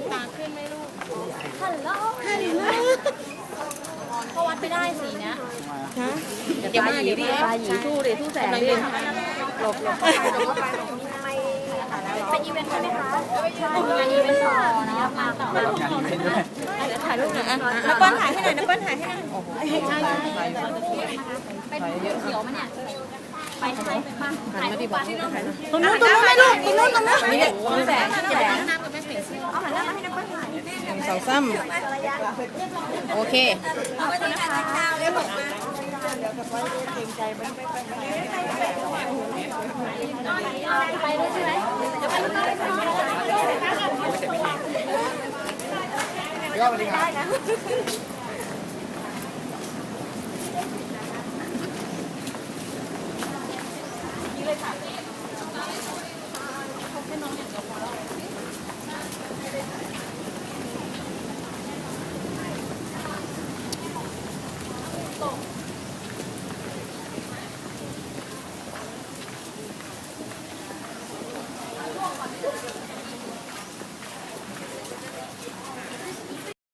มตาขึ้นไหมลูกฮัลโหลฮัลโหลเขาวัดไม่ได้สีเนี้ยฮะเดี๋ยวปลาหยีดิปลาหยีสู้ดิสู้แสงดิหลบหลบเป็นอีเวนต์ใช่ไหมคะใช่งานอีเวนต์ต่อนะมาต่อเดี๋ยวถ่ายรูปหน่อยอะน้ำเปิ้ลถ่ายให้หน่อยน้ำเปิ้ลถ่ายให้หน่อยใช่ใช่เป็นเขียวมันเนี่ยไปใช่ไปป้าถ่ายรูปป้าที่เราตรงนู้นตรงนู้นไหมลูกตรงนู้นตรงนู้นนี่แสงแสงน้ำกับแม่เสียง สองซ้ำโอเคไปดเลเลยค่ะ